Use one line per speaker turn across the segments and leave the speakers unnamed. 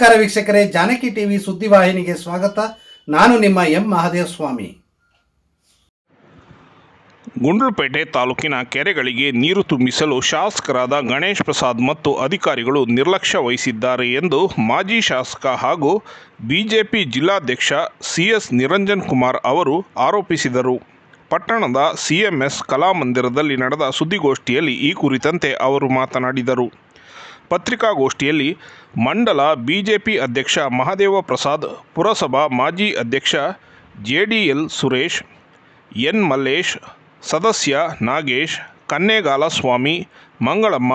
ನಮಸ್ಕಾರ ವೀಕ್ಷಕರೇ, ಜಾನಕಿ ಟಿವಿ ಸುದ್ದಿವಾಹಿನಿಗೆ ಸ್ವಾಗತ. ನಾನು ನಿಮ್ಮ ಎಂ ಮಹಾದೇವ ಸ್ವಾಮಿ
ಗುಂಡ್ಲುಪೇಟೆ ತಾಲೂಕಿನ ಕೆರೆಗಳಿಗೆ ನೀರು ತುಂಬಿಸಲು ಶಾಸಕರಾದ ಗಣೇಶ್ ಪ್ರಸಾದ್ ಮತ್ತು ಅಧಿಕಾರಿಗಳು ನಿರ್ಲಕ್ಷ್ಯ ವಹಿಸಿದ್ದಾರೆ ಎಂದು ಮಾಜಿ ಶಾಸಕ ಹಾಗೂ ಬಿಜೆಪಿ ಜಿಲ್ಲಾಧ್ಯಕ್ಷ ಸಿಎಸ್ ನಿರಂಜನ್ ಕುಮಾರ್ ಅವರು ಆರೋಪಿಸಿದರು. ಪಟ್ಟಣದ ಸಿಎಂಎಸ್ ಕಲಾಮಂದಿರದಲ್ಲಿ ನಡೆದ ಸುದ್ದಿಗೋಷ್ಠಿಯಲ್ಲಿ ಈ ಕುರಿತಂತೆ ಅವರು ಮಾತನಾಡಿದರು. ಪತ್ರಿಕಾಗೋಷ್ಠಿಯಲ್ಲಿ ಮಂಡಲ ಬಿಜೆಪಿ ಅಧ್ಯಕ್ಷ ಮಹಾದೇವ ಪ್ರಸಾದ್ ಪುರಸಭಾ ಮಾಜಿ ಅಧ್ಯಕ್ಷ ಜೆಡಿಎಲ್ ಸುರೇಶ್, ಎನ್ ಮಲ್ಲೇಶ್, ಸದಸ್ಯ ನಾಗೇಶ್, ಕನ್ನೇಗಾಲ ಸ್ವಾಮಿ, ಮಂಗಳಮ್ಮ,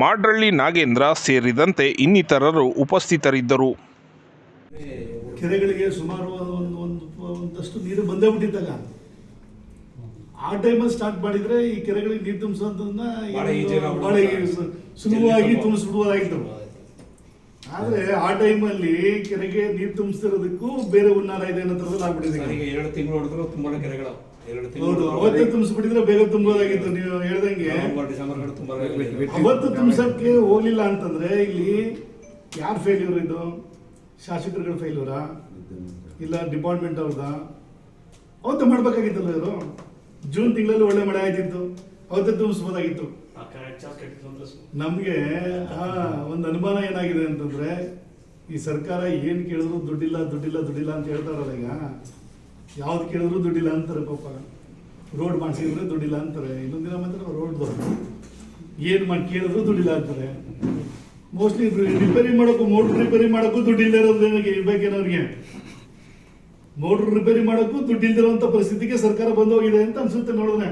ಮಾಡ್ರಳ್ಳಿ ನಾಗೇಂದ್ರ ಸೇರಿದಂತೆ ಇನ್ನಿತರರು ಉಪಸ್ಥಿತರಿದ್ದರು.
ಕೆರೆಗಳಿಗೆ ಸುಮಾರು ಒಂದು ಒಂದು ಒಂದಷ್ಟು ನೀರು ಬಂದೇ ಬಿಟ್ಟಿದ್ದಾಗ ಆ ಟೈಮಲ್ಲಿ ಸ್ಟಾರ್ಟ್ ಮಾಡಿದ್ರೆ ಈ ಕೆರೆಗಳಿಗೆ ನೀರು ತುಂಬಿಸೋದನ್ನ
ಬಹಳ
ಸುಲಭವಾಗಿ ತುಂಬಿಸ್ಬಿಡುವುದಾಗಿತ್ತು ಆದ್ರೆ ಆ ಟೈಮಲ್ಲಿ ಕೆರೆಗೆ ನೀರು ತುಂಬಿಸ್ತಿರೋದಕ್ಕೂ ಬೇರೆ ಹುನ್ನಾರ ಇದೆ ಅನ್ನೋ ತರದಲ್ಲಿ ಆಗ್ಬಿಟ್ಟಿದೆ
ಎರಡು ತಿಂಗಳು ಹೊಡೆದ್ರು ತುಂಬಾ ಕೆರೆಗಳು
ಹೌದು ಅವತ್ತೇ ತುಂಬಿಸ್ಬಿಟ್ಟಿದ್ರೆ ಬೇಗ ತುಂಬೋದಾಗಿತ್ತು ನೀವು ಹೇಳ್ದಂಗೆ. ಅವತ್ತು ತುಂಬಿಸಕ್ಕೆ ಹೋಗ್ಲಿಲ್ಲ ಅಂತಂದ್ರೆ ಇಲ್ಲಿ ಯಾರ್ ಫೇಲ್ಯೂರ್ ಇದು? ಶಾಸಕರುಗಳ ಫೇಲ್ಯೂರಾ ಇಲ್ಲ ಡಿಪಾರ್ಟ್ಮೆಂಟ್ ಅವ್ರದ ಅವತ್ತು ಮಾಡ್ಬೇಕಾಗಿತ್ತಲ್ಲ ಇವರು ಜೂನ್ ತಿಂಗಳಲ್ಲಿ ಒಳ್ಳೆ ಮಳೆ ಆಯ್ತಿತ್ತು ಅವತ್ತೇ ತುಂಬಿಸ್ಬೋದಾಗಿತ್ತು ನಮಗೆ ಆ ಒಂದು ಅನುಮಾನ ಏನಾಗಿದೆ ಅಂತಂದ್ರೆ ಈ ಸರ್ಕಾರ ಏನ್ ಕೇಳಿದ್ರು ದುಡ್ಡಿಲ್ಲ ದುಡ್ಡಿಲ್ಲ ದುಡ್ಡಿಲ್ಲ ಅಂತ ಹೇಳ್ತಾರಲ್ಲ ಈಗ. ಯಾವ್ದು ಕೇಳಿದ್ರು ದುಡ್ಡಿಲ್ಲ ಅಂತಾರೆ ಪಾಪ. ರೋಡ್ ಮಾಡಿಸಿದ್ರೆ ದುಡ್ಡಿಲ್ಲ ಅಂತಾರೆ. ಇನ್ನೊಂದು ದಿನ ಮಾತ್ರ ರೋಡ್ ಏನ್ ಮಾಡಿ ಕೇಳಿದ್ರು ದುಡ್ಡಿಲ್ಲ ಅಂತಾರೆ. ಮೋಸ್ಟ್ಲಿ ರಿಪೇರಿ ಮಾಡೋಕ್ಕೂ ಮೋಟ್ರ್ ರಿಪೇರಿ ಮಾಡೋಕ್ಕೂ ದುಡ್ಡಿಲ್ಲ ಇರೋದು ಇರ್ಬೇಕೇನವ್ರಿಗೆ ಮೋಟ್ರ್ ರಿಪೇರಿ ಮಾಡೋಕ್ಕೂ ದುಡ್ಡು ಇಲ್ದಿರುವಂತ ಪರಿಸ್ಥಿತಿಗೆ ಸರ್ಕಾರ ಬಂದೋಗಿದೆ ಅಂತ ಅನ್ಸುತ್ತೆ ನೋಡೋಣ.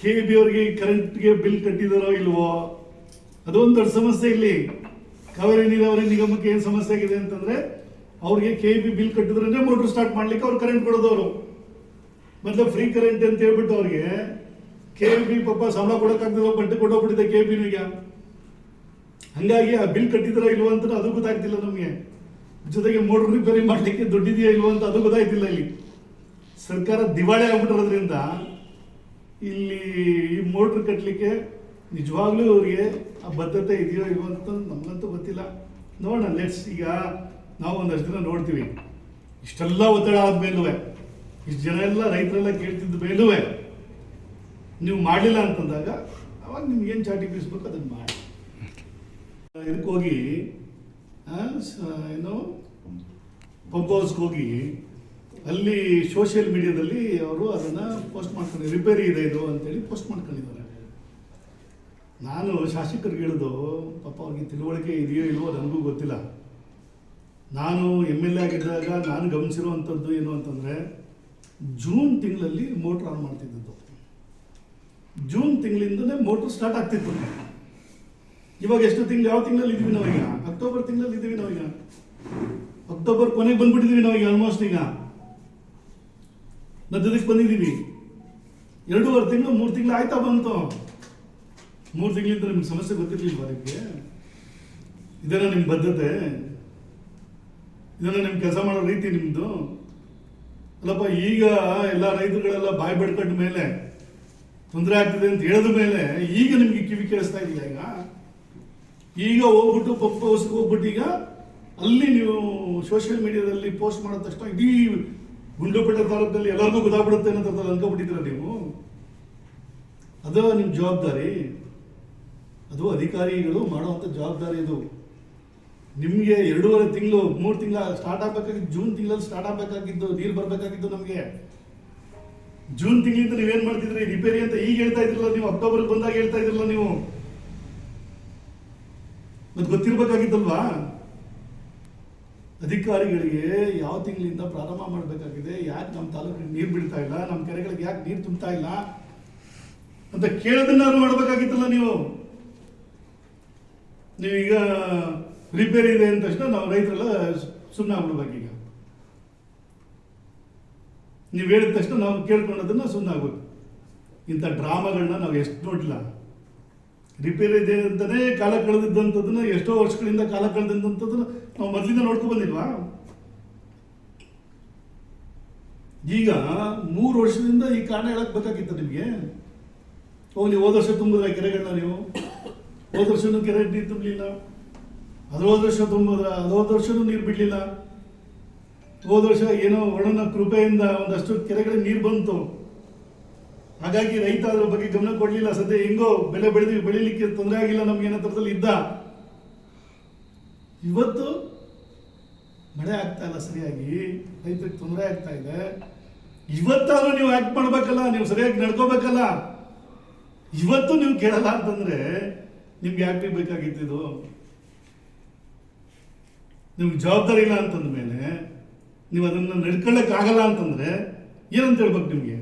ಕೆ ಬಿ ಅವ್ರಿಗೆ ಕರೆಂಟ್ಗೆ ಬಿಲ್ ಕಟ್ಟಿದಾರೋ ಇಲ್ವೋ? ಅದೊಂದು ದೊಡ್ಡ ಸಮಸ್ಯೆ ಇಲ್ಲಿ. ಕಾವೇರಿ ನೀರಾವರಿ ನಿಗಮಕ್ಕೆ ಏನು ಸಮಸ್ಯೆ ಆಗಿದೆ ಅಂತಂದ್ರೆ ಅವ್ರಿಗೆ ಕೆ ಬಿ ಬಿಲ್ ಕಟ್ಟಿದ್ರೆ ಮೋಟರ್ ಸ್ಟಾರ್ಟ್ ಮಾಡ್ಲಿಕ್ಕೆ ಅವ್ರು ಕರೆಂಟ್ ಕೊಡೋದವರು. ಮತ್ತೆ ಫ್ರೀ ಕರೆಂಟ್ ಅಂತ ಹೇಳ್ಬಿಟ್ಟು ಅವ್ರಿಗೆ ಕೆ ಬಿ ಪಾಪ ಸಂಬಳ ಕೊಡಕ್ಕಾಗ್ತದೋ ಬಟ್ಟೆ ಕೊಟ್ಟೋಗ್ಬಿಟ್ಟಿದೆ ಕೆ ಬಿ ಈಗ. ಹಂಗಾಗಿ ಆ ಬಿಲ್ ಕಟ್ಟಿದ್ರ ಇಲ್ವೋ ಅಂತ ಅದು ಗೊತ್ತಾಗ್ತಿಲ್ಲ ನಮಗೆ. ಜೊತೆಗೆ ಮೋಟರ್ ರಿಪೇರಿ ಮಾಡಲಿಕ್ಕೆ ದುಡ್ಡಿದೆಯಾ ಇಲ್ವೋ ಅಂತ ಅದು ಗೊತ್ತಾಯ್ತಿಲ್ಲ ಇಲ್ಲಿ. ಸರ್ಕಾರ ದಿವಾಳಿ ಆಗ್ಬಿಟ್ಟಿರೋದ್ರಿಂದ ಇಲ್ಲಿ ಈ ಮೋಟ್ರ್ ಕಟ್ಟಲಿಕ್ಕೆ ನಿಜವಾಗ್ಲೂ ಅವ್ರಿಗೆ ಆ ಬದ್ಧತೆ ಇದೆಯೋ ಇಲ್ವೋ ಅಂತ ನಮಗಂತೂ ಗೊತ್ತಿಲ್ಲ. ನೋಡೋಣ ಲೆಟ್ಸ್ ಈಗ ನಾವು ಒಂದಷ್ಟು ದಿನ ನೋಡ್ತೀವಿ. ಇಷ್ಟೆಲ್ಲ ಒತ್ತಡ ಆದ್ಮೇಲೂ ಇಷ್ಟು ಜನ ಎಲ್ಲ ರೈತರೆಲ್ಲ ಕೇಳ್ತಿದ್ದ ಮೇಲೂ ನೀವು ಮಾಡಲಿಲ್ಲ ಅಂತಂದಾಗ ಅವಾಗ ನಿಮ್ಗೇನು ಚಾಟಿ ಬೀಸ್ಬೇಕು ಅದನ್ನು ಮಾಡಿ. ಇದಕ್ಕೆ ಹೋಗಿ ಆ, ಸ- ಏನು ಪಂಪ್ ಹೌಸ್ಗೆ ಹೋಗಿ ಅಲ್ಲಿ ಸೋಷಿಯಲ್ ಮೀಡಿಯಾದಲ್ಲಿ ಅವರು ಅದನ್ನ ಪೋಸ್ಟ್ ಮಾಡ್ಕೊಂಡು ರಿಪೇರಿ ಇದೆ ಇದು ಅಂತೇಳಿ ಪೋಸ್ಟ್ ಮಾಡ್ಕೊಂಡಿದ್ದಾರೆ. ನಾನು ಶಾಸಕರಿಗೆ ಹೇಳಿದು, ಪಾಪ ಅವ್ರಿಗೆ ತಿಳುವಳಿಕೆ ಇದೆಯೋ ಇಲ್ವೋ ನನಗೂ ಗೊತ್ತಿಲ್ಲ. ನಾನು ಎಂ ಎಲ್ ಎ ಆಗಿದ್ದಾಗ ನಾನು ಗಮನಿಸಿರುವಂಥದ್ದು ಏನು ಅಂತಂದರೆ ಜೂನ್ ತಿಂಗಳಲ್ಲಿ ಮೋಟ್ರ್ ಆನ್ ಮಾಡ್ತಿದ್ದದ್ದು. ಜೂನ್ ತಿಂಗಳಿಂದಲೇ ಮೋಟ್ರ್ ಸ್ಟಾರ್ಟ್ ಆಗ್ತಿತ್ತು. ಇವಾಗ ಎಷ್ಟು ತಿಂಗಳು, ಯಾವ ತಿಂಗಳಲ್ಲಿ ಇದೀವಿ ಈಗ? ಅಕ್ಟೋಬರ್ ತಿಂಗಳಲ್ಲಿ ಇದೀವಿ ನಾವೀಗ ಅಕ್ಟೋಬರ್ ಕೊನೆಗೆ ಬಂದ್ಬಿಟ್ಟಿದೀವಿ ನಾವೀಗ ಆಲ್ಮೋಸ್ಟ್ ಈಗ. ಮಧ್ಯದಕ್ಕೆ ಬಂದಿದ್ದೀವಿ. ಎರಡೂವರೆ ತಿಂಗಳು, ಮೂರು ತಿಂಗಳು ಆಯ್ತಾ ಬಂತು. ಮೂರು ತಿಂಗಳಿಂದ ನಿಮ್ಗೆ ಸಮಸ್ಯೆ ಗೊತ್ತಿರ್ಲಿಲ್ವಾ ಅದಕ್ಕೆ ಇದನ್ನ ನಿಮ್ಮ ಬದ್ಧತೆ. ಇದನ್ನ ನಿಮ್ ಕೆಲಸ ಮಾಡೋ ರೀತಿ ನಿಮ್ಮದು ಅಲ್ಲಪ್ಪ, ಈಗ ಎಲ್ಲ ರೈತರುಗಳೆಲ್ಲ ಬಾಯಿ ಬೆಡ್ಕೊಂಡ ಮೇಲೆ ತೊಂದರೆ ಆಗ್ತಿದೆ ಅಂತ ಹೇಳಿದ ಮೇಲೆ ಈಗ ನಿಮಗೆ ಕಿವಿ ಕೇಳಿಸ್ತಾ ಇದೆಯಾ ಈಗ? ಈಗ ಹೋಗ್ಬಿಟ್ಟು ಪಂಪ್ ಹೌಸ್ಗೆ ಹೋಗ್ಬಿಟ್ಟು ಈಗ ಅಲ್ಲಿ ನೀವು ಸೋಷಿಯಲ್ ಮೀಡಿಯಾದಲ್ಲಿ ಪೋಸ್ಟ್ ಮಾಡಿದ ತಕ್ಷಣ ಇಡೀ ಗುಂಡುಪೇಟೆ ತಾಲೂಕಲ್ಲಿ ಎಲ್ಲರಿಗೂ ಗೊತ್ತಾಗ್ಬಿಡುತ್ತೆ ಅನ್ನೋ ಅನ್ಕೊಬಿಟ್ಟಿದ್ದೀರ ನೀವು? ಅದು ನಿಮ್ಮ ಜವಾಬ್ದಾರಿ. ಅದು ಅಧಿಕಾರಿಗಳು ಮಾಡುವಂಥ ಜವಾಬ್ದಾರಿ ಇದು ನಿಮಗೆ ಎರಡೂವರೆ ತಿಂಗಳು, ಮೂರು ತಿಂಗಳ ಸ್ಟಾರ್ಟ್ ಆಗಬೇಕಾಗಿತ್ತು ಜೂನ್ ತಿಂಗಳಲ್ಲಿ ಸ್ಟಾರ್ಟ್ ಆಗಬೇಕಾಗಿದ್ದು, ನೀರು ಬರಬೇಕಾಗಿತ್ತು ನಮಗೆ. ಜೂನ್ ತಿಂಗಳಿಂದ ನೀವೇನ್ ಮಾಡ್ತಿದ್ರಿ? ರಿಪೇರಿ ಅಂತ ಈಗ ಹೇಳ್ತಾ ಇದ್ರಲ್ಲ ನೀವು ಅಕ್ಟೋಬರ್ ಬಂದಾಗ ಹೇಳ್ತಾ ಇದ್ರಲ್ಲ ನೀವು. ಮತ್ತೆ ಗೊತ್ತಿರ್ಬೇಕಾಗಿತ್ತಲ್ವಾ? ಅಧಿಕಾರಿಗಳಿಗೆ ಯಾವ ತಿಂಗಳಿಂದ ಪ್ರಾರಂಭ ಮಾಡಬೇಕಾಗಿದೆ? ಯಾಕೆ ನಮ್ಮ ತಾಲೂಕಿಗೆ ನೀರು ಬಿಡ್ತಾ ಇಲ್ಲ? ನಮ್ಮ ಕೆರೆಗಳಿಗೆ ಯಾಕೆ ನೀರು ತುಂಬ್ತಾ ಇಲ್ಲ? ಅಂತ ಕೇಳೋದನ್ನಾದ್ರು ಮಾಡಬೇಕಾಗಿತ್ತಲ್ಲ ನೀವು. ನೀವೀಗ ರಿಪೇರಿ ಇದೆ ಅಂದ ತಕ್ಷಣ ನಾವು ರೈತರೆಲ್ಲ ಸುಮ್ಮನೆ ಆಗ್ಬಿಡ್ಬೇಕೀಗ ನೀವು ಹೇಳಿದ ತಕ್ಷಣ ನಾವು ಕೇಳ್ಕೊಂಡದನ್ನ ಸುಮ್ಮನೆ ಆಗ್ಬೇಕು. ಇಂಥ ಡ್ರಾಮಾಗಳನ್ನ ನಾವು ಎಷ್ಟು ನೋಡಿಲ್ಲ ರಿಪೇರಿ ಇದೆ ಅಂತಾನೆ ಕಾಲ ಕಳೆದಿದ್ದಂಥದ್ದನ್ನು ಎಷ್ಟೋ ವರ್ಷಗಳಿಂದ ಕಾಲ ಕಳೆದಿದ್ದಂಥದ್ದನ್ನು ನಾವು ಮೊದಲಿಂದ ನೋಡ್ಕೊ ಬಂದಿಲ್ವಾ? ಈಗ ಮೂರು ವರ್ಷದಿಂದ ಈ ಕಾರಣ ಹೇಳಕ್ ಬೇಕಾಗಿತ್ತು ನಿಮಗೆ. ನೀವು ಹೋದ ವರ್ಷ ತುಂಬಿದ್ರೆ ಕೆರೆಗಳನ್ನ ನೀವು? ಹೋದ ವರ್ಷನೂ ಕೆರೆ ನೀರು ತುಂಬಲಿಲ್ಲ. ಅದ್ರ ಹೋದ ವರ್ಷ ತುಂಬಿದ್ರ ಅದು ಹೋದ ವರ್ಷನೂ ನೀರು ಬಿಡಲಿಲ್ಲ. ಹೋದ ವರ್ಷ ಏನೋ ಒಳನ ಕೃಪೆಯಿಂದ ಒಂದಷ್ಟು ಕೆರೆಗಳಿಗೆ ನೀರು ಬಂತು. ಹಾಗಾಗಿ ರೈತ ಅದ್ರ ಬಗ್ಗೆ ಗಮನ ಕೊಡಲಿಲ್ಲ. ಸದ್ಯ ಹೆಂಗೋ ಬೆಳೆ ಬೆಳೆದು ಬೆಳಿಲಿಕ್ಕೆ ತೊಂದರೆ ಆಗಿಲ್ಲ ನಮ್ಗೆ ಏನೋ ಥರದಲ್ಲಿ ಇದ್ದ. ಇವತ್ತು ಮಳೆ ಆಗ್ತಾ ಇಲ್ಲ ಸರಿಯಾಗಿ. ರೈತರಿಗೆ ತೊಂದರೆ ಆಗ್ತಾ ಇದೆ. ಇವತ್ತಾದ್ರೂ ನೀವು ಆಕ್ಟ್ ಮಾಡ್ಬೇಕಲ್ಲ, ನೀವು ಸರಿಯಾಗಿ ನಡ್ಕೋಬೇಕಲ್ಲ. ಇವತ್ತು ನೀವು ಕೇಳಲ್ಲ ಅಂತಂದ್ರೆ ನಿಮ್ಗೆ ಯಾಕೆ ಬೇಕಾಗಿತ್ತು ಇದು? ನಿಮ್ಗೆ ಜವಾಬ್ದಾರಿ ಇಲ್ಲ ಅಂತಂದ ಮೇಲೆ ನೀವು ಅದನ್ನ ನಡ್ಕೊಳ್ಳಕ್ ಆಗಲ್ಲ ಅಂತಂದ್ರೆ ಏನಂತ ಹೇಳ್ಬೇಕು ನಿಮ್ಗೆ?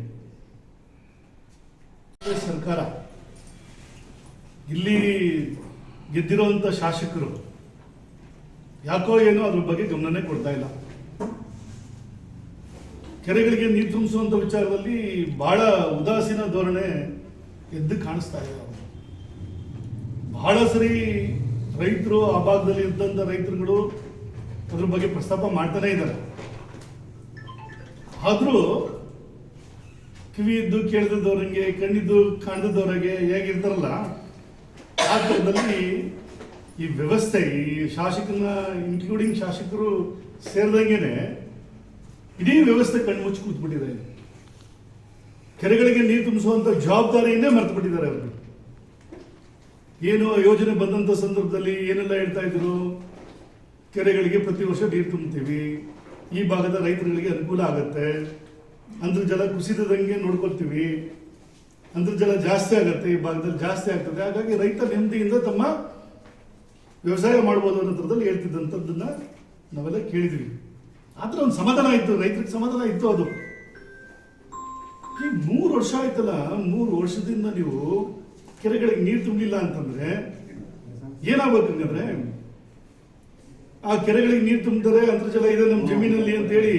ಸರ್ಕಾರ ಇಲ್ಲಿ ಗೆದ್ದಿರುವಂತ ಶಾಸಕರು, ಯಾಕೋ ಏನೋ ಅದ್ರ ಬಗ್ಗೆ ಗಮನನೇ ಕೊಡ್ತಾ ಇಲ್ಲ ಕೆರೆಗಳಿಗೆ ನೀರು ತುಂಬಿಸುವಂತ ವಿಚಾರದಲ್ಲಿ ಬಹಳ ಉದಾಸೀನ ಧೋರಣೆ ಎದ್ದು ಕಾಣಿಸ್ತಾ ಇದೆ. ಬಹಳ ಸರಿ ರೈತರು ಆ ಭಾಗದಲ್ಲಿ ಇದ್ದಂತ ರೈತರುಗಳು ಅದ್ರ ಬಗ್ಗೆ ಪ್ರಸ್ತಾಪ ಮಾಡ್ತಾನೆ ಇದ್ದಾರೆ ಆದ್ರೂ ಕಿವಿ ಇದ್ದು ಕೇಳ್ದವ್ರಂಗೆ ಕಣ್ಣಿದ್ದು ಕಾಣ್ದವ್ರಿಗೆ ಹೇಗಿರ್ತಾರಲ್ಲ, ಆ ಥರದಲ್ಲಿ ಈ ವ್ಯವಸ್ಥೆ, ಈ ಶಾಸಕನ ಇನ್ಕ್ಲೂಡಿಂಗ್ ಶಾಸಕರು ಸೇರಿದಂಗೆನೆ ಇಡೀ ವ್ಯವಸ್ಥೆ ಕಣ್ಣು ಮುಚ್ಚಿ ಕೂತ್ಬಿಟ್ಟಿದೆ. ಕೆರೆಗಳಿಗೆ ನೀರು ತುಂಬಿಸುವಂತ ಜವಾಬ್ದಾರಿಯನ್ನೇ ಮರೆತು ಬಿಟ್ಟಿದ್ದಾರೆ ಅವರು. ಏನು ಯೋಜನೆ ಬಂದಂತ ಸಂದರ್ಭದಲ್ಲಿ ಏನೆಲ್ಲ ಹೇಳ್ತಾ ಇದ್ರು? ಕೆರೆಗಳಿಗೆ ಪ್ರತಿ ವರ್ಷ ನೀರು ತುಂಬ್ತೀವಿ ಈ ಭಾಗದ ರೈತರುಗಳಿಗೆ ಅನುಕೂಲ ಆಗತ್ತೆ. ಅಂತರ್ಜಲ ಕುಸಿದದಂಗೆ ನೋಡ್ಕೊಳ್ತೀವಿ. ಅಂತರ್ಜಲ ಜಾಸ್ತಿ ಆಗುತ್ತೆ, ಈ ಭಾಗದಲ್ಲಿ ಜಾಸ್ತಿ ಆಗ್ತದೆ. ಹಾಗಾಗಿ ರೈತ ನೆಮ್ಮದಿಯಿಂದ ತಮ್ಮ ವ್ಯವಸಾಯ ಮಾಡ್ಬೋದು ಅನ್ನೋ ಹೇಳ್ತಿದ್ದಂಥದ್ದನ್ನ ನಾವೆಲ್ಲ ಕೇಳಿದ್ವಿ. ಆದ್ರೆ ಒಂದು ಸಮಾಧಾನ ಇತ್ತು ರೈತರಿಗೆ ಸಮಾಧಾನ ಇತ್ತು ಅದು. ಈ ಮೂರು ವರ್ಷ ಆಯ್ತಲ್ಲ, ಮೂರು ವರ್ಷದಿಂದ ನೀವು ಕೆರೆಗಳಿಗೆ ನೀರು ತುಂಬಲಿಲ್ಲ ಅಂತಂದ್ರೆ ಏನಾಗ್ಬೇಕು ಹಂಗಂದ್ರೆ? ಆ ಕೆರೆಗಳಿಗೆ ನೀರು ತುಂಬಿದರೆ ಅಂತರ್ಜಲ ಇದೆ ನಮ್ಮ ಜಮೀನಲ್ಲಿ ಅಂತೇಳಿ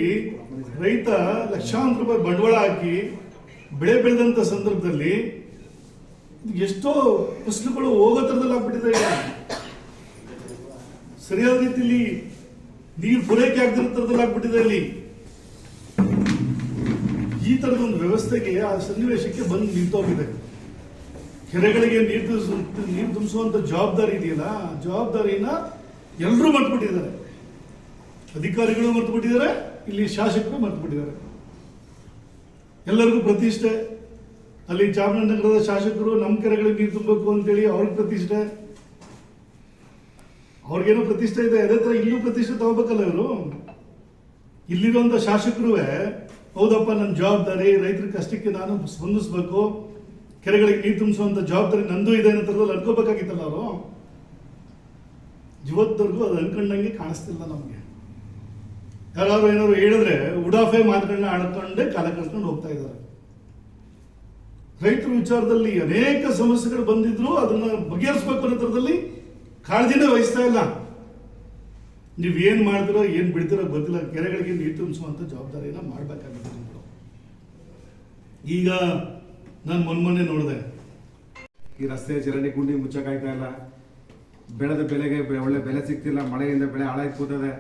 ರೈತ ಲಕ್ಷಾಂತರ ರೂಪಾಯಿ ಬಂಡವಾಳ ಹಾಕಿ ಬೆಳೆ ಬೆಳೆದಂತ ಸಂದರ್ಭದಲ್ಲಿ ಎಷ್ಟೋ ಫಸಲುಗಳು ಹೋಗೋ ಥರದಲ್ಲಿ ಆಗ್ಬಿಟ್ಟಿದೆ. ಸರಿಯಾದ ರೀತಿಯಲ್ಲಿ ನೀರು ಪೂರೈಕೆ ಆಗದಿರೋ ಥರದಲ್ಲಿ ಆಗ್ಬಿಟ್ಟಿದೆ ಅಲ್ಲಿ. ಈ ತರದ ಒಂದು ವ್ಯವಸ್ಥೆಗೆ ಆ ಸನ್ನಿವೇಶಕ್ಕೆ ಬಂದು ನಿಂತೋಗಿದೆ ಕೆರೆಗಳಿಗೆ ನೀರು ನೀರು ತುಂಬಿಸುವಂತ ಜವಾಬ್ದಾರಿ ಇದೆಯಲ್ಲ, ಆ ಜವಾಬ್ದಾರಿನ ಎಲ್ಲರೂ ಮರ್ತ್ಬಿಟ್ಟಿದ್ದಾರೆ. ಅಧಿಕಾರಿಗಳು ಮರ್ತ್ಬಿಟ್ಟಿದ್ದಾರೆ. ಇಲ್ಲಿ ಶಾಸಕರು ಮರ್ತ್ಬಿಟ್ಟಿದ್ದಾರೆ. ಎಲ್ಲರಿಗೂ ಪ್ರತಿಷ್ಠೆ. ಅಲ್ಲಿ ಚಾಮರಾಜನಗರದ ಶಾಸಕರು, ನಮ್ಮ ಕೆರೆಗಳಿಗೆ ನೀರು ತುಂಬಬೇಕು ಅಂತೇಳಿ ಅವ್ರಿಗೆ ಪ್ರತಿಷ್ಠೆ. ಅವ್ರಿಗೇನೋ ಪ್ರತಿಷ್ಠೆ ಇದೆ. ಅದೇ ತರ ಇಲ್ಲೂ ಪ್ರತಿಷ್ಠೆ ತಗೋಬೇಕಲ್ಲ ಇವರು? ಇಲ್ಲಿರುವಂತ ಶಾಸಕರು ಹೌದಪ್ಪ, ನನ್ನ ಜವಾಬ್ದಾರಿ ರೈತರ ಕಷ್ಟಕ್ಕೆ ನಾನು ಸ್ಪಂದಿಸ್ಬೇಕು. ಕೆರೆಗಳಿಗೆ ನೀರು ತುಂಬಿಸುವಂಥ ಜವಾಬ್ದಾರಿ ನಂದು ಇದೆ ಅನ್ನೋ ಥರದಲ್ಲಿ ಅನ್ಕೋಬೇಕಾಗಿತ್ತಲ್ಲ ಅವರು? ಇವತ್ತವರೆಗೂ ಅದು ಅನ್ಕೊಂಡಂಗೆ ಕಾಣಿಸ್ತಿಲ್ಲ ನಮಗೆ. ಯಾರಾದ್ರೂ ಏನಾದ್ರು ಹೇಳಿದ್ರೆ ಉಡಾಫೆ ಮಾತುಗಳನ್ನ ಆಡ್ಕೊಂಡೇ ಕಾಲ ಕಳ್ಕೊಂಡು ಹೋಗ್ತಾ ಇದ್ದಾರೆ. ರೈತರ ವಿಚಾರದಲ್ಲಿ ಅನೇಕ ಸಮಸ್ಯೆಗಳು ಬಂದಿದ್ರು, ಅದನ್ನ ಬಗೆಹರಿಸಬೇಕು ಅನ್ನೋ ಥರದಲ್ಲಿ ಕಾಳಜಿನೇ ವಹಿಸ್ತಾ ಇಲ್ಲ. ನೀವು ಏನು ಮಾಡ್ತೀರೋ, ಏನು ಬಿಡ್ತೀರೋ ಗೊತ್ತಿಲ್ಲ. ಕೆರೆಗಳಿಗೆ ನೀರು ತುಂಬಿಸುವಂತ ಜವಾಬ್ದಾರಿಯನ್ನು ಮಾಡ್ಬೇಕಾಗಿದೆ ನಿಮ್ಗಳು ಈಗ ನಾನು ಮೊನ್ನೆ ನೋಡಿದೆ.
ಈ ರಸ್ತೆ ಚರಂಡಿ ಗುಂಡಿ ಮುಚ್ಚಕ್ಕಾಗ್ತಾ ಇಲ್ಲ. ಬೆಳೆದ ಬೆಲೆಗೆ ಒಳ್ಳೆ ಬೆಲೆ ಸಿಗ್ತಿಲ್ಲ. ಮಳೆಯಿಂದ ಬೆಳೆ ಹಾಳಾಗಿ ಕೂತದೆ.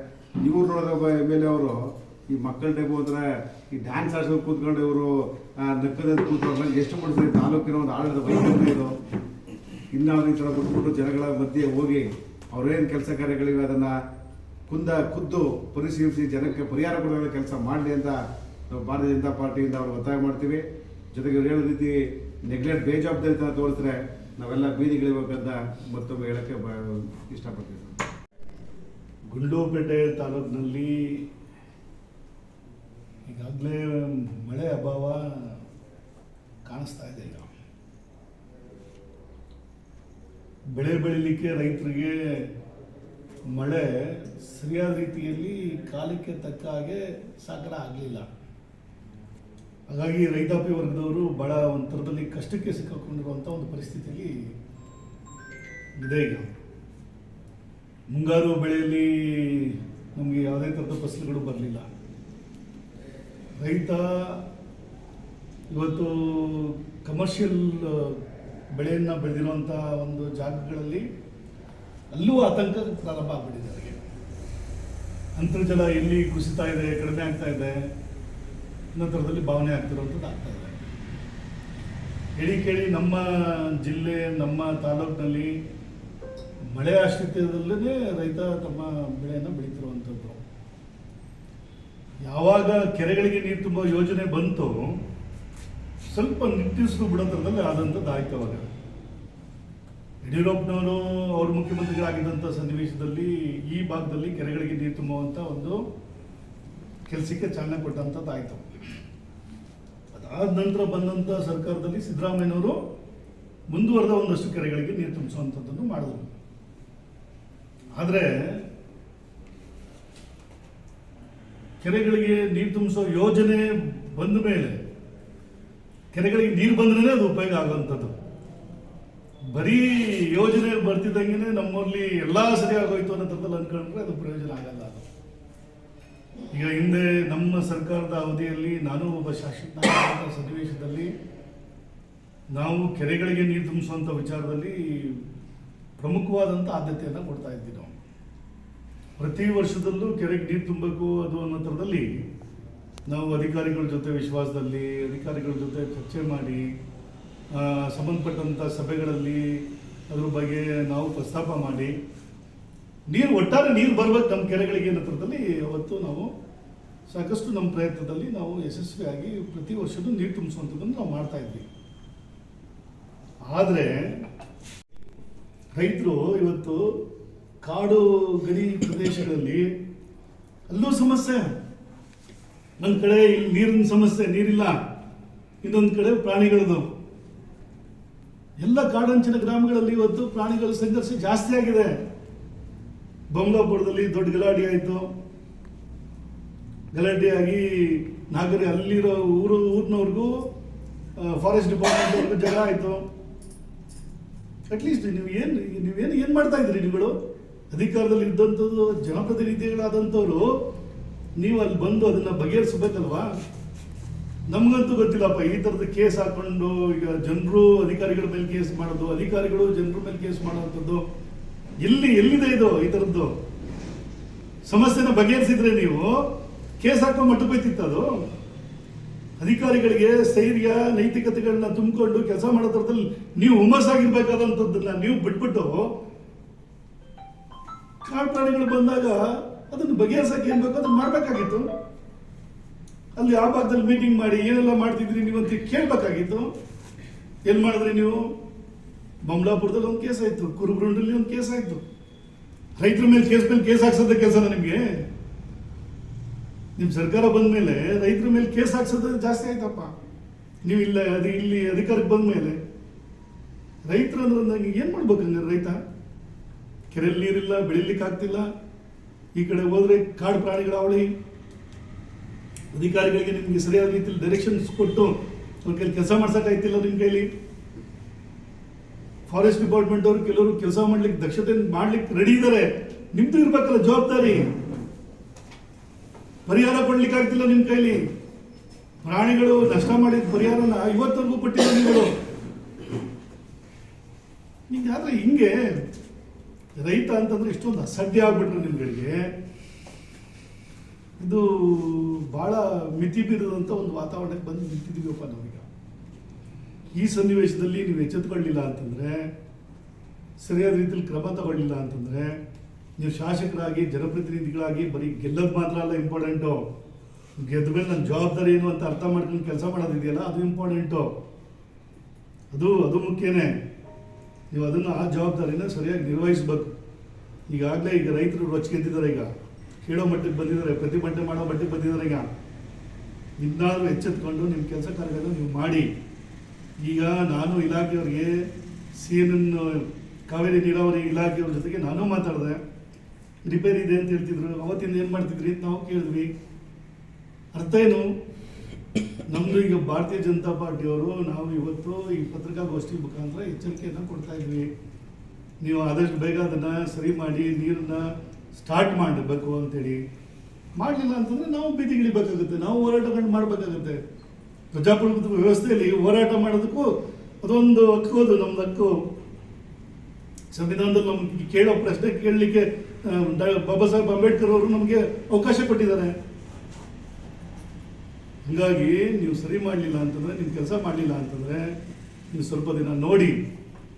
ಇವ್ರು ಮೇಲೆ ಅವರು ಈ ಮಕ್ಕಳ ಟೈಪು ಹೋದ್ರೆ ಈ ಡ್ಯಾನ್ಸ್ ಆಡ್ಸೋದು ಕೂತ್ಕೊಂಡು ಇವರು ನಕ್ಕದ ಕೂತ್ಕೊಂಡು ಎಷ್ಟು ಮಾಡಿದ್ರೆ ತಾಲೂಕಿನ ಒಂದು ಆಡಳಿತ ವೈಫಲ್ಯ ಇದು ಇನ್ನಾದ್ರು ಈ ಥರ ಬಿಟ್ಬಿಟ್ಟು ಜನಗಳ ಮಧ್ಯೆ ಹೋಗಿ ಅವ್ರೇನು ಕೆಲಸ ಕಾರ್ಯಗಳಿವೆ ಅದನ್ನ ಕುಂದ ಖುದ್ದು ಪರಿಶೀಲಿಸಿ ಜನಕ್ಕೆ ಪರಿಹಾರ ಕೊಡೋ ಕೆಲಸ ಮಾಡಲಿ ಅಂತ ನಾವು ಭಾರತೀಯ ಜನತಾ ಪಾರ್ಟಿಯಿಂದ ಅವ್ರು ಒತ್ತಾಯ ಮಾಡ್ತೀವಿ ಜೊತೆಗೆ ಇವ್ರು ಹೇಳೋ ರೀತಿ ನೆಗ್ಲೆಕ್ಟ್ ಬೇಜವಾಬ್ದಾರಿತನ ತೋರಿಸಿದ್ರೆ ನಾವೆಲ್ಲ ಬೀದಿಗಿಳಿಬೇಕಂತ ಮತ್ತೊಮ್ಮೆ ಹೇಳಕ್ಕೆ ಇಷ್ಟಪಡ್ತೀವಿ.
ಗುಂಡ್ಲುಪೇಟೆ ತಾಲೂಕಿನಲ್ಲಿ ಈಗಾಗಲೇ ಮಳೆ ಅಭಾವ ಕಾಣಿಸ್ತಾ ಇದೆ ಈಗ. ಬೆಳೆ ಬೆಳಿಲಿಕ್ಕೆ ರೈತರಿಗೆ ಮಳೆ ಸರಿಯಾದ ರೀತಿಯಲ್ಲಿ ಕಾಲಕ್ಕೆ ತಕ್ಕ ಹಾಗೆ ಸಾಕರ ಆಗಲಿಲ್ಲ. ಹಾಗಾಗಿ ರೈತಾಪಿ ವರ್ಗದವರು ಬಹಳ ಒಂಥರದಲ್ಲಿ ಥರದಲ್ಲಿ ಕಷ್ಟಕ್ಕೆ ಸಿಕ್ಕಾಕೊಂಡಿರುವಂಥ ಒಂದು ಪರಿಸ್ಥಿತಿಯಲ್ಲಿ ಇದೆ ಈಗ. ಮುಂಗಾರು ಬೆಳೆಯಲ್ಲಿ ನಮಗೆ ಯಾವುದೇ ಥರದ ಫಸಲುಗಳು ಬರಲಿಲ್ಲ. ರೈತ ಇವತ್ತು ಕಮರ್ಷಿಯಲ್ ಬೆಳೆಯನ್ನು ಬೆಳೆದಿರುವಂಥ ಒಂದು ಜಾಗಗಳಲ್ಲಿ ಅಲ್ಲೂ ಆತಂಕ ಪ್ರಾರಂಭ ಆಗ್ಬಿಟ್ಟಿದೆ ಅವರಿಗೆ. ಅಂತರ್ಜಲ ಎಲ್ಲಿ ಕುಸಿತಾ ಇದೆ, ಕಡಿಮೆ ಆಗ್ತಾ ಇದೆ ಅನ್ನೋ ಥರದಲ್ಲಿ ಭಾವನೆ ಆಗ್ತಿರುವಂಥದ್ದು ಆಗ್ತಾ ಇದೆ. ಹೇಳಿ ಕೇಳಿ ನಮ್ಮ ಜಿಲ್ಲೆ, ನಮ್ಮ ತಾಲೂಕಿನಲ್ಲಿ ಮಳೆ ಆಶ್ರಿತದಲ್ಲೇ ರೈತ ತಮ್ಮ ಬೆಳೆಯನ್ನು ಬೆಳೀತಿರುವಂಥದ್ದು ಯಾವಾಗ ಕೆರೆಗಳಿಗೆ ನೀರು ತುಂಬೋ ಯೋಜನೆ ಬಂತು, ಸ್ವಲ್ಪ ನಿಟ್ಟಿಸಲು ಬಿಡೋದ್ರದಲ್ಲಿ ಆದಂಥ ಆದಂಥದ್ದು ಆಯ್ತು ಅವಾಗ. ಯಡಿಯೂರಪ್ಪನವರು ಅವರು ಮುಖ್ಯಮಂತ್ರಿಗಳಾಗಿದ್ದಂಥ ಸನ್ನಿವೇಶದಲ್ಲಿ ಈ ಭಾಗದಲ್ಲಿ ಕೆರೆಗಳಿಗೆ ನೀರು ತುಂಬುವಂಥ ಒಂದು ಕೆಲಸಕ್ಕೆ ಚಾಲನೆ ಕೊಟ್ಟಂಥದ್ದು ಆಯಿತು. ಅದಾದ ನಂತರ ಬಂದಂಥ ಸರ್ಕಾರದಲ್ಲಿ ಸಿದ್ದರಾಮಯ್ಯನವರು ಮುಂದುವರೆದ ಒಂದಷ್ಟು ಕೆರೆಗಳಿಗೆ ನೀರು ತುಂಬಿಸುವಂಥದ್ದನ್ನು ಮಾಡಿದ್ರು. ಆದರೆ ಕೆರೆಗಳಿಗೆ ನೀರು ತುಂಬಿಸೋ ಯೋಜನೆ ಬಂದ ಮೇಲೆ ಕೆರೆಗಳಿಗೆ ನೀರು ಬಂದ್ರೆ ಅದು ಉಪಯೋಗ ಆಗುವಂಥದ್ದು. ಬರೀ ಯೋಜನೆ ಬರ್ತಿದ್ದಂಗೆ ನಮ್ಮಲ್ಲಿ ಎಲ್ಲ ಸರಿ ಆಗೋಯ್ತು ಅನ್ನೋ ಥರದಲ್ಲಿ ಅನ್ಕೊಂಡ್ರೆ ಅದು ಪ್ರಯೋಜನ ಆಗಲ್ಲ ಅದು. ಈಗ ಹಿಂದೆ ನಮ್ಮ ಸರ್ಕಾರದ ಅವಧಿಯಲ್ಲಿ ನಾನು ಒಬ್ಬ ಶಾಸಕ ಸನ್ನಿವೇಶದಲ್ಲಿ ನಾವು ಕೆರೆಗಳಿಗೆ ನೀರು ತುಂಬಿಸುವಂಥ ವಿಚಾರದಲ್ಲಿ ಪ್ರಮುಖವಾದಂಥ ಆದ್ಯತೆಯನ್ನು ಕೊಡ್ತಾ ಇದ್ವಿ ನಾವು. ಪ್ರತಿ ವರ್ಷದಲ್ಲೂ ಕೆರೆಗೆ ನೀರು ತುಂಬಬೇಕು ಅದು ಅನ್ನೋ ಥರದಲ್ಲಿ ನಾವು ಅಧಿಕಾರಿಗಳ ಜೊತೆ ವಿಶ್ವಾಸದಲ್ಲಿ, ಅಧಿಕಾರಿಗಳ ಜೊತೆ ಚರ್ಚೆ ಮಾಡಿ ಸಂಬಂಧಪಟ್ಟಂಥ ಸಭೆಗಳಲ್ಲಿ ಅದ್ರ ಬಗ್ಗೆ ನಾವು ಪ್ರಸ್ತಾಪ ಮಾಡಿ, ನೀರು ಒಟ್ಟಾರೆ ನೀರು ಬರ್ಬೇಕು ನಮ್ಮ ಕೆರೆಗಳಿಗೆ ಅನ್ನೋ ಥರದಲ್ಲಿ ಅವತ್ತು ನಾವು ಸಾಕಷ್ಟು ನಮ್ಮ ಪ್ರಯತ್ನದಲ್ಲಿ ನಾವು ಯಶಸ್ವಿಯಾಗಿ ಪ್ರತಿ ವರ್ಷದೂ ನೀರು ತುಂಬಿಸುವಂಥದ್ದನ್ನು ನಾವು ಮಾಡ್ತಾ ಇದ್ವಿ. ಆದರೆ ರೈತರು ಇವತ್ತು ಕಾಡು ಗಡಿ ಪ್ರದೇಶಗಳಲ್ಲಿ ಅಲ್ಲೂ ಸಮಸ್ಯೆ. ಒಂದು ಕಡೆ ಇಲ್ಲಿ ನೀರಿನ ಸಮಸ್ಯೆ, ನೀರಿಲ್ಲ. ಇನ್ನೊಂದು ಕಡೆ ಪ್ರಾಣಿಗಳದು. ಎಲ್ಲ ಕಾಡಂಚಿನ ಗ್ರಾಮಗಳಲ್ಲಿ ಇವತ್ತು ಪ್ರಾಣಿಗಳ ಸಂಘರ್ಷ ಜಾಸ್ತಿ ಆಗಿದೆ. ಬೊಮ್ಮಲಾಪುರದಲ್ಲಿ ದೊಡ್ಡ ಗಲಾಟೆ ಆಯಿತು. ಗಲಾಟೆಯಾಗಿ ನಾಗರಿ ಅಲ್ಲಿರೋ ಊರು, ಊರಿನವ್ರಿಗೂ ಫಾರೆಸ್ಟ್ ಡಿಪಾರ್ಟ್ಮೆಂಟ್ ಜಗಳ ಆಯಿತು. ಅಟ್ಲೀಸ್ಟ್ ನೀವು ಏನು ನೀವೇನು ಏನು ಮಾಡ್ತಾ ಇದ್ರಿ ನೀವುಗಳು ಅಧಿಕಾರದಲ್ಲಿ ಇದ್ದಂಥದ್ದು ಜನಪ್ರತಿನಿಧಿಗಳಾದಂಥವ್ರು ನೀವು ಅಲ್ಲಿ ಬಂದು ಅದನ್ನು ಬಗೆಹರಿಸ್ಬೇಕಲ್ವಾ? ನಮಗಂತೂ ಗೊತ್ತಿಲ್ಲಪ್ಪ, ಈ ಥರದ ಕೇಸ್ ಹಾಕೊಂಡು ಈಗ ಜನರು ಅಧಿಕಾರಿಗಳ ಮೇಲೆ ಕೇಸ್ ಮಾಡೋದು, ಅಧಿಕಾರಿಗಳು ಜನರ ಮೇಲೆ ಕೇಸ್ ಮಾಡುವಂಥದ್ದು, ಎಲ್ಲಿ ಎಲ್ಲಿದೆ ಇದು ಈ ಥರದ್ದು ಸಮಸ್ಯೆನ ಬಗೆಹರಿಸಿದ್ರೆ ನೀವು ಕೇಸ್ ಹಾಕೋ ಮಟ್ಟಕ್ಕೆ ಅದು. ಅಧಿಕಾರಿಗಳಿಗೆ ಸ್ಥೈರ್ಯ, ನೈತಿಕತೆಗಳನ್ನ ತುಂಬಿಕೊಂಡು ಕೆಲಸ ಮಾಡೋ ಥರದಲ್ಲಿ ನೀವು ಹುಮ್ಮಸ್ಸಾಗಿರ್ಬೇಕಾದಂಥದ್ದನ್ನ ನೀವು ಬಿಟ್ಬಿಟ್ಟು ಕಾಡು ಪ್ರಾಣಿಗಳು ಬಂದಾಗ ಅದನ್ನು ಬಗೆಹರಿಸಕ್ಕೆ ಏನ್ ಬೇಕೋ ಅದನ್ನು ಮಾಡಬೇಕಾಗಿತ್ತು. ಅಲ್ಲಿ ಆ ಭಾಗದಲ್ಲಿ ಮೀಟಿಂಗ್ ಮಾಡಿ ಏನೆಲ್ಲ ಮಾಡ್ತಿದ್ರಿ ನೀವು ಅಂತ ಕೇಳಬೇಕಾಗಿತ್ತು. ಏನ್ ಮಾಡಿದ್ರಿ ನೀವು? ಬೊಮ್ಲಾಪುರದಲ್ಲಿ ಒಂದು ಕೇಸ್ ಆಯ್ತು ಕುರುಬ್ರುಂಡಲ್ಲಿ ಒಂದು ಕೇಸ್ ಆಯ್ತು. ರೈತರ ಮೇಲೆ ಕೇಸ್ ಮೇಲೆ ಕೇಸ್ ಹಾಕ್ಸೋದ ಕೆಲಸ ನಿಮ್ಗೆ? ನಿಮ್ ಸರ್ಕಾರ ಬಂದ ಮೇಲೆ ರೈತರ ಮೇಲೆ ಕೇಸ್ ಹಾಕ್ಸೋದು ಜಾಸ್ತಿ ಆಯ್ತಪ್ಪ. ನೀವು ಇಲ್ಲ, ಅದು ಇಲ್ಲಿ ಅಧಿಕಾರಕ್ಕೆ ಬಂದ ಮೇಲೆ ರೈತರು ಅಂದ್ರೆ ನಂಗೆ ಏನು ಮಾಡ್ಬೇಕು ಹಂಗಾರೆ ರೈತ? ಕೆರೆಯಲ್ಲಿ ನೀರಿಲ್ಲ, ಬೆಳಿಲಿಕ್ಕೆ ಆಗ್ತಿಲ್ಲ, ಈ ಕಡೆ ಹೋದ್ರೆ ಕಾಡು ಪ್ರಾಣಿಗಳ ಅವಳಿ ಅಧಿಕಾರಿಗಳಿಗೆ ನಿಮಗೆ ಸರಿಯಾದ ರೀತಿಯಲ್ಲಿ ಡೈರೆಕ್ಷನ್ಸ್ ಕೊಟ್ಟು ಅವ್ರ ಕೈಲಿ ಕೆಲಸ ಮಾಡ್ಸೋಕ್ಕಾಯ್ತಿಲ್ಲ ನಿಮ್ಮ ಕೈಲಿ. ಫಾರೆಸ್ಟ್ ಡಿಪಾರ್ಟ್ಮೆಂಟ್ ಅವರು ಕೆಲವರು ಕೆಲಸ ಮಾಡ್ಲಿಕ್ಕೆ ದಕ್ಷತೆ ಮಾಡ್ಲಿಕ್ಕೆ ರೆಡಿ ಇದ್ದಾರೆ ನಿಮ್ದು ಇರ್ಬೇಕಲ್ಲ ಜವಾಬ್ದಾರಿ. ಪರಿಹಾರ ಕೊಡ್ಲಿಕ್ಕೆ ಆಗ್ತಿಲ್ಲ ನಿಮ್ ಕೈಲಿ. ಪ್ರಾಣಿಗಳು ನಷ್ಟ ಮಾಡಿದ ಪರಿಹಾರನ ಇವತ್ತರೆಗೂ ಕೊಟ್ಟಿಲ್ಲ ನೀವುಗಳು ಆದ್ರೆ ಹಿಂಗೆ ರೈತ ಅಂತಂದ್ರೆ ಇಷ್ಟೊಂದು ಅಸಡ್ಡೆ ಆಗ್ಬಿಟ್ರು ನಿಮ್ಗಳಿಗೆ. ಇದು ಬಹಳ ಮಿತಿ ಬೀರದಂತ ಒಂದು ವಾತಾವರಣಕ್ಕೆ ಬಂದು ನಿಂತಿದ್ದೀವಪ್ಪ ನಾವೀಗ. ಈ ಸನ್ನಿವೇಶದಲ್ಲಿ ನೀವು ಎಚ್ಚೆತ್ಕೊಳ್ಳಿಲ್ಲ ಅಂತಂದ್ರೆ, ಸರಿಯಾದ ರೀತಿಯಲ್ಲಿ ಕ್ರಮ ತಗೊಳ್ಳಿಲ್ಲ ಅಂತಂದ್ರೆ ನೀವು ಶಾಸಕರಾಗಿ, ಜನಪ್ರತಿನಿಧಿಗಳಾಗಿ, ಬರೀ ಗೆಲ್ಲೋದು ಮಾತ್ರ ಅಲ್ಲ ಇಂಪಾರ್ಟೆಂಟು ಗೆದ್ದ ಮೇಲೆ ನನ್ನ ಜವಾಬ್ದಾರಿ ಏನು ಅಂತ ಅರ್ಥ ಮಾಡ್ಕೊಂಡು ಕೆಲಸ ಮಾಡೋದಿದೆಯಲ್ಲ, ಅದು ಇಂಪಾರ್ಟೆಂಟು ಅದು ಅದು ಮುಖ್ಯನೇ. ನೀವು ಅದನ್ನು ಆ ಜವಾಬ್ದಾರಿನ ಸರಿಯಾಗಿ ನಿರ್ವಹಿಸ್ಬೇಕು. ಈಗಾಗಲೇ ಈಗ ರೈತರು ರೊಚ್ಚಿಗೆದ್ದಿದ್ದಾರೆ ಈಗ. ಕೇಳೋ ಮಟ್ಟಕ್ಕೆ ಬಂದಿದ್ದಾರೆ, ಪ್ರತಿಭಟನೆ ಮಾಡೋ ಮಟ್ಟಿಗೆ ಬಂದಿದ್ದಾರೆ ಈಗ. ಇನ್ನಾದರೂ ಎಚ್ಚೆತ್ಕೊಂಡು ನಿಮ್ಮ ಕೆಲಸ ಕಾರ್ಯಗಳನ್ನು ನೀವು ಮಾಡಿ. ಈಗ ನಾನು ಇಲಾಖೆಯವ್ರಿಗೆ, ಸಿ ಎನ್, ಕಾವೇರಿ ನೀರಾವರಿ ಇಲಾಖೆಯವ್ರ ಜೊತೆಗೆ ನಾನು ಮಾತಾಡಿದೆ. ರಿಪೇರಿ ಇದೆ ಅಂತ ಹೇಳ್ತಿದ್ರು. ಅವತ್ತಿಂದ ಏನು ಮಾಡ್ತಿದ್ರಿ ಅಂತ ನಾವು ಕೇಳಿದ್ವಿ. ಅರ್ಥ ಏನು? ನಮ್ಮದು ಈಗ ಭಾರತೀಯ ಜನತಾ ಪಾರ್ಟಿಯವರು ನಾವು ಇವತ್ತು ಈ ಪತ್ರಿಕಾಗೋಷ್ಠಿ ಮುಖಾಂತರ ಎಚ್ಚರಿಕೆಯನ್ನು ಕೊಡ್ತಾ ಇದ್ವಿ. ನೀವು ಆದಷ್ಟು ಬೇಗ ಅದನ್ನು ಸರಿ ಮಾಡಿ, ನೀರನ್ನು ಸ್ಟಾರ್ಟ್ ಮಾಡಬೇಕು ಅಂತೇಳಿ. ಮಾಡಲಿಲ್ಲ ಅಂತಂದ್ರೆ ನಾವು ಬೀದಿಗಿಳಿಬೇಕಾಗುತ್ತೆ ನಾವು ಹೋರಾಟಗಳನ್ನ ಮಾಡಬೇಕಾಗುತ್ತೆ. ಪ್ರಜಾಪ್ರಭುತ್ವ ವ್ಯವಸ್ಥೆಯಲ್ಲಿ ಹೋರಾಟ ಮಾಡೋದಕ್ಕೂ ಅದೊಂದು ಹಕ್ಕು ಅದು, ನಮ್ದು ಹಕ್ಕು. ಸಂವಿಧಾನದಲ್ಲಿ ನಮ್ಗೆ ಕೇಳೋ ಪ್ರಶ್ನೆ ಕೇಳಲಿಕ್ಕೆ ಬಾಬಾ ಸಾಹೇಬ್ ಅಂಬೇಡ್ಕರ್ ಅವರು ನಮಗೆ ಅವಕಾಶ ಕೊಟ್ಟಿದ್ದಾರೆ. ಹೀಗಾಗಿ ನೀವು ಸರಿ ಮಾಡಲಿಲ್ಲ ಅಂತಂದ್ರೆ ನಿಮ್ಮ ಕೆಲಸ ಮಾಡಲಿಲ್ಲ ಅಂತಂದ್ರೆ, ನೀವು ಸ್ವಲ್ಪ ದಿನ ನೋಡಿ,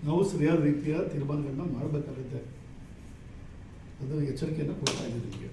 ನಾವು ಸರಿಯಾದ ರೀತಿಯ ತೀರ್ಮಾನಗಳನ್ನ ಮಾಡಬೇಕಾಗುತ್ತೆ. ಅದರ ಎಚ್ಚರಿಕೆಯನ್ನು ಕೊಡ್ತಾ ಇದ್ದೀವಿ ನಿಮಗೆ.